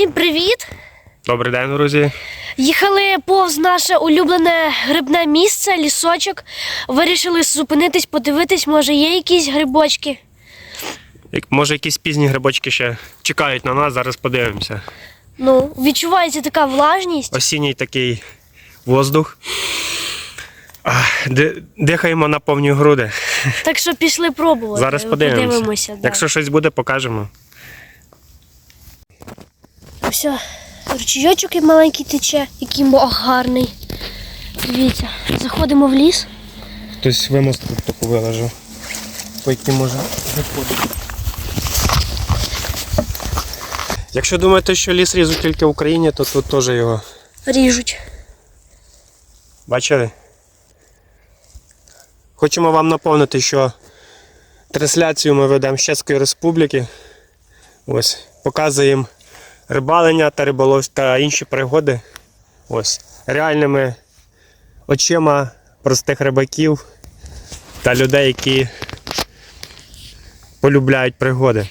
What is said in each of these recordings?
Всім привіт! Добрий день, друзі. Їхали повз наше улюблене грибне місце, лісочок. Вирішили зупинитись, подивитись, може є якісь грибочки. Як- Може, якісь пізні грибочки ще чекають на нас, зараз подивимося. Ну, відчувається така влажність. Осінній такий воздух. Ди- дихаємо на повні груди. Так що пішли пробувати. Зараз подивимося. Подивимося, да. Якщо щось буде, покажемо. Все, ручійочок і маленький тече, який мох гарний. Дивіться, заходимо в ліс. Хтось вимост тут таку виложив, по якій може виходити. Якщо думаєте, що ліс різуть тільки в Україні, то тут теж його Ріжуть. Бачили? Хочемо вам наповнити, що трансляцію ми ведемо з Чеської Республіки. Ось, показуємо рибалення та риболов та інші пригоди. Ось, реальними очима простих рибаків та людей, які полюбляють пригоди.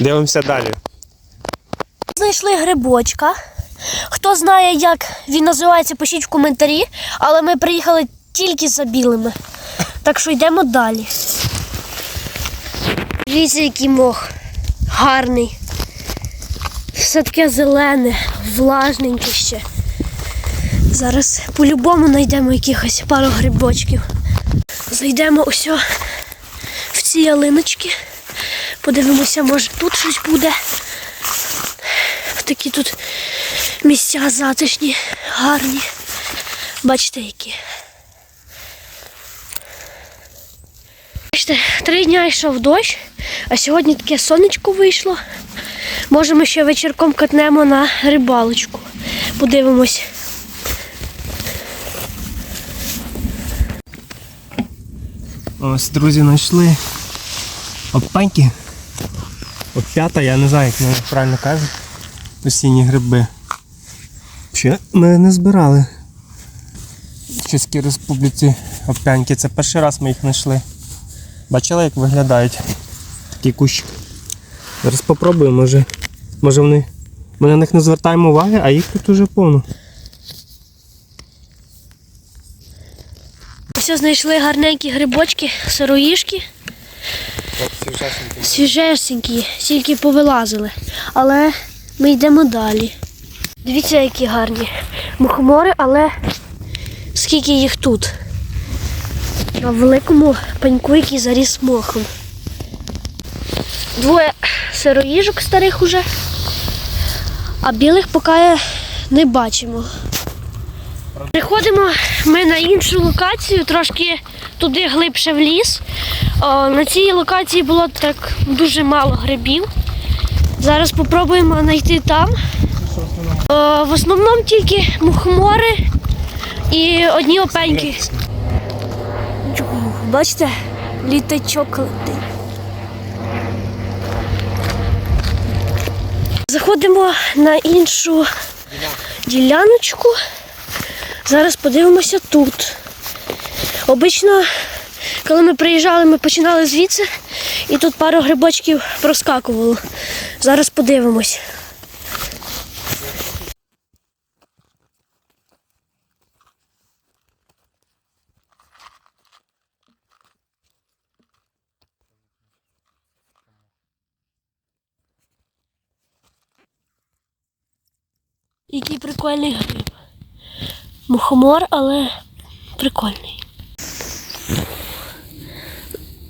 Дивимося далі. Знайшли грибочка. Хто знає, як він називається, пишіть в коментарі, але ми приїхали тільки за білими. Так що йдемо далі. Дивіться, який мох. Гарний. Все таке зелене, влажненьке ще. Зараз по-любому знайдемо якихось пару грибочків. Зайдемо ось в ці ялиночки. Подивимося, може тут щось буде. Такі тут місця затишні, гарні. Бачите, які. Бачите, три дня йшов дощ, а сьогодні таке сонечко вийшло. Може, ми ще вечірком катнемо на рибалочку. Подивимось. Ось, друзі, знайшли опеньки. Опята, я не знаю, як вони правильно кажуть. Осінні гриби. Ще ми не збирали в Чеській Республіці опяньки. Це перший раз ми їх знайшли. Бачили, як виглядають такі кущі. Зараз спробуємо, може, може вони. Ми на них не звертаємо уваги, а їх тут уже повно. Ось знайшли гарненькі грибочки, сироїшки. Свіжесенькі, тільки повилазили. Але ми йдемо далі. Дивіться, які гарні мухомори, але скільки їх тут. На великому пеньку, який заріс мохом. Двоє сироїжок старих уже, а білих поки не бачимо. Приходимо ми на іншу локацію, трошки туди глибше в ліс. На цій локації було так дуже мало грибів. Зараз спробуємо знайти там. В основному тільки мухомори і одні опеньки. Бачите, літачок летить. Заходимо на іншу діляночку. Зараз подивимося тут. Обично, коли ми приїжджали, ми починали звідси, і тут пару грибочків проскакувало. Зараз подивимось. Який прикольний гриб. Мухомор, але прикольний.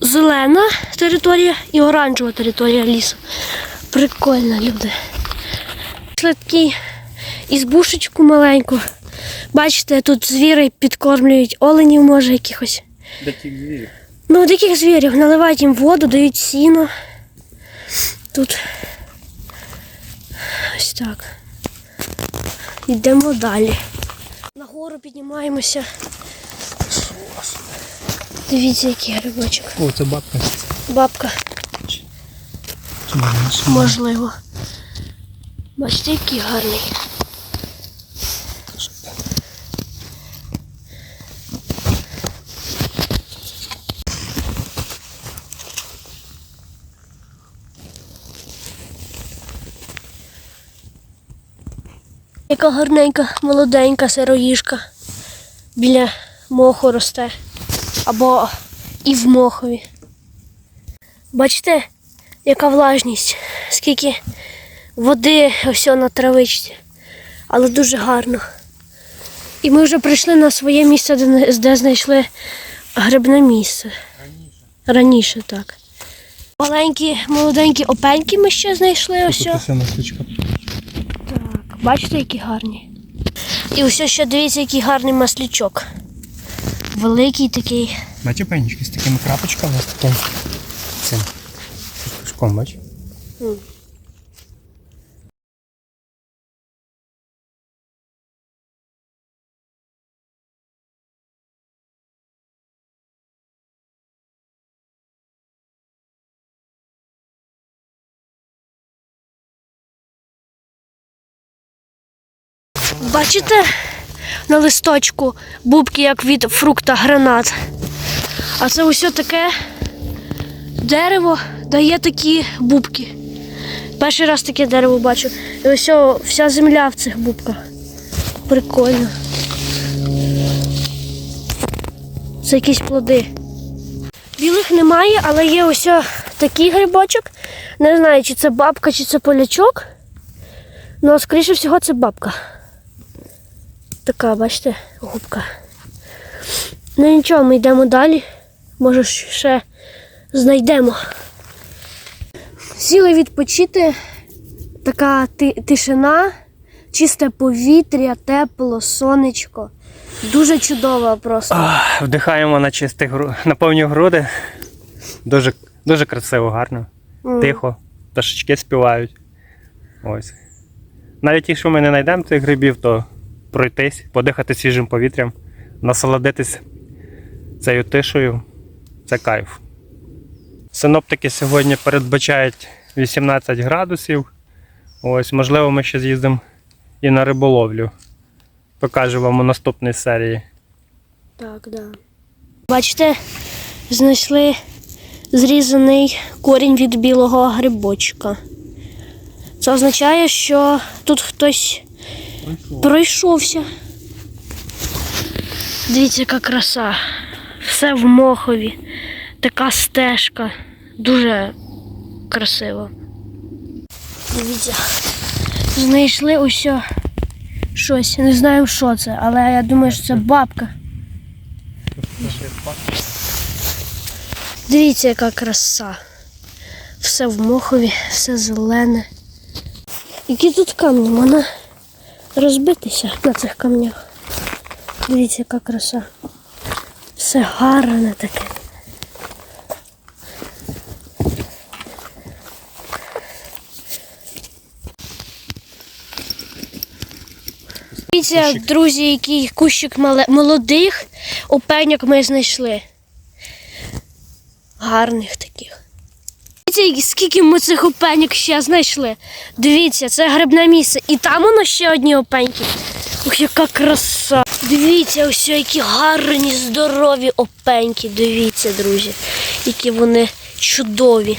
Зелена територія і оранжева територія лісу. Прикольно, люди. Пішли такий ізбушечку маленьку. Бачите, тут звіри підкормлюють оленів, може, якихось. Диких звірів. Ну, диких звірів наливають їм воду, дають сіно. Тут ось так. Йдемо далі. Нагору піднімаємося. Дивіться, який грибочок. О, це бабка. Бабка, можливо. Бачите, який гарний. Яка гарненька, молоденька сироїжка біля моху росте. Або і в мохові. Бачите, яка влажність, скільки води ось на травичці. Але дуже гарно. І ми вже прийшли на своє місце, де, де знайшли грибне місце. Раніше. Раніше, так. Маленькі, молоденькі опеньки ми ще знайшли ось. о. Тут масличка. Так, бачите, які гарні. І ось ще дивіться, який гарний маслячок. Великий такий. Бачите, пенічки з такими крапочками, з таким цим бач? М. Бачите на листочку бубки, як від фрукта гранат. А це ось таке дерево дає такі бубки. Перший раз таке дерево бачу. І ось вся земля в цих бубках. Прикольно. Це якісь плоди. Білих немає, але є ось такий грибочок. Не знаю, чи це бабка, чи це полячок. Ну, скоріше всього, це бабка. Така, бачите, губка. Ну нічого, ми йдемо далі. Може, ще знайдемо. Сіли відпочити. Така тишина, чисте повітря, тепло, сонечко. Дуже чудово просто. Ах, Вдихаємо на чисті гру... на повні груди. Дуже, дуже красиво, гарно. М. Тихо. Пташечки співають. Ось. Навіть якщо ми не знайдемо цих грибів, то пройтись, подихати свіжим повітрям, насолодитись цією тишею. Це кайф. Синоптики сьогодні передбачають 18 градусів. Ось, можливо, ми ще з'їздимо і на риболовлю. Покажу вам у наступній серії. Так, да. Бачите, знайшли зрізаний корінь від білого грибочка. Це означає, що тут хтось пройшовся. Дивіться, яка краса. Все в мохові. Така стежка. Дуже красиво. Дивіться. Знайшли усе щось. Не знаю, що це, але я думаю, що це бабка. Дивіться, яка краса. Все в мохові, все зелене. Які тут камні, можна розбитися на цих камнях. Дивіться, яка краса. Все гарне таке. Дивіться, друзі, який кущик молодих опеньок ми знайшли. Гарних таких. Дивіться, скільки ми цих опеньок ще знайшли. Дивіться, це грибне місце. І там воно ще одні опеньки. Ух, яка краса. Дивіться, ось які гарні, здорові опеньки. Дивіться, друзі, які вони чудові.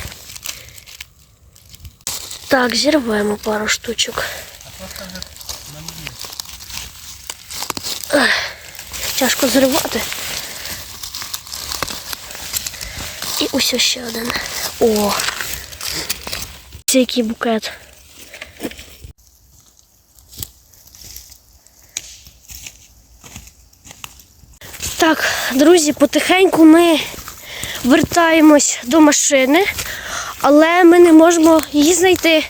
Так, зірвемо пару штучок. Тяжко зривати. Ось ще один. О! Це який букет. Так, друзі, потихеньку ми вертаємось до машини, але ми не можемо її знайти.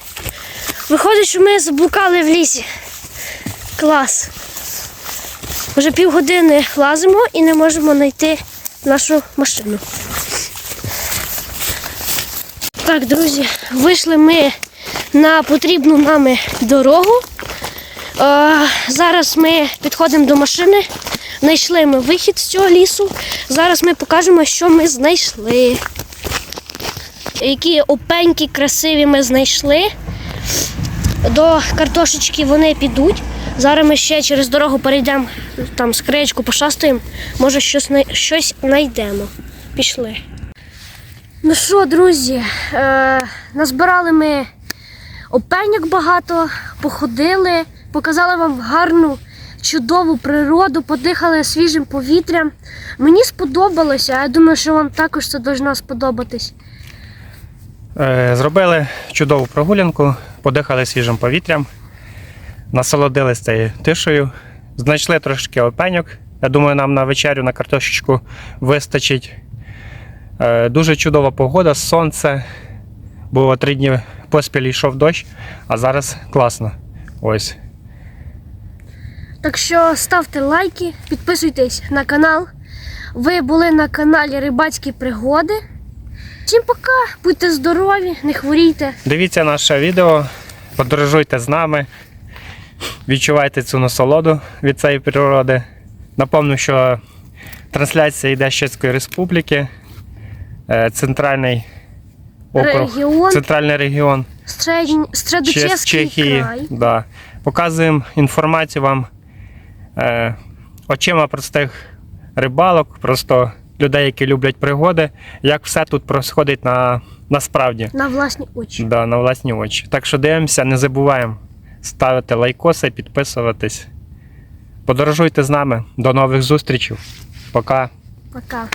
Виходить, що ми заблукали в лісі. Клас. Вже півгодини лазимо і не можемо знайти нашу машину. Так, друзі, вийшли ми на потрібну нами дорогу. Зараз ми підходимо до машини. Знайшли ми вихід з цього лісу. Зараз ми покажемо, що ми знайшли. Які опеньки красиві ми знайшли. До картошечки вони підуть. Зараз ми ще через дорогу перейдемо, там скречку пошастаємо. Може, щось знайдемо. Пішли. Ну що, друзі, е, назбирали ми опеньок багато, походили, показали вам гарну, чудову природу, подихали свіжим повітрям. Мені сподобалося, а я думаю, що вам також це должно сподобатись. Е, Зробили чудову прогулянку, подихали свіжим повітрям, насолодились цією тишею, знайшли трошки опеньок. Я думаю, нам на вечерю на картошечку вистачить. Е, Дуже чудова погода, сонце. Було три дні поспіль йшов дощ, а зараз класно. Ось. Так що ставте лайки, підписуйтесь на канал. Ви були на каналі Рибацькі пригоди. Всім пока, будьте здорові, не хворійте. Дивіться наше відео, подорожуйте з нами, відчувайте цю насолоду від цієї природи. Напомню, що трансляція йде з Чеської Республіки, центральний округ, Регіон, центральний регіон Стред... Чехії. край. Да. Показуємо інформацію вам е, очима простих рибалок, просто людей, які люблять пригоди, як все тут происходить на, насправді. На власні очі. Да, на власні очі. Так що дивимося, не забуваємо ставити лайкоси, підписуватись. Подорожуйте з нами. До нових зустрічей. Пока. Пока.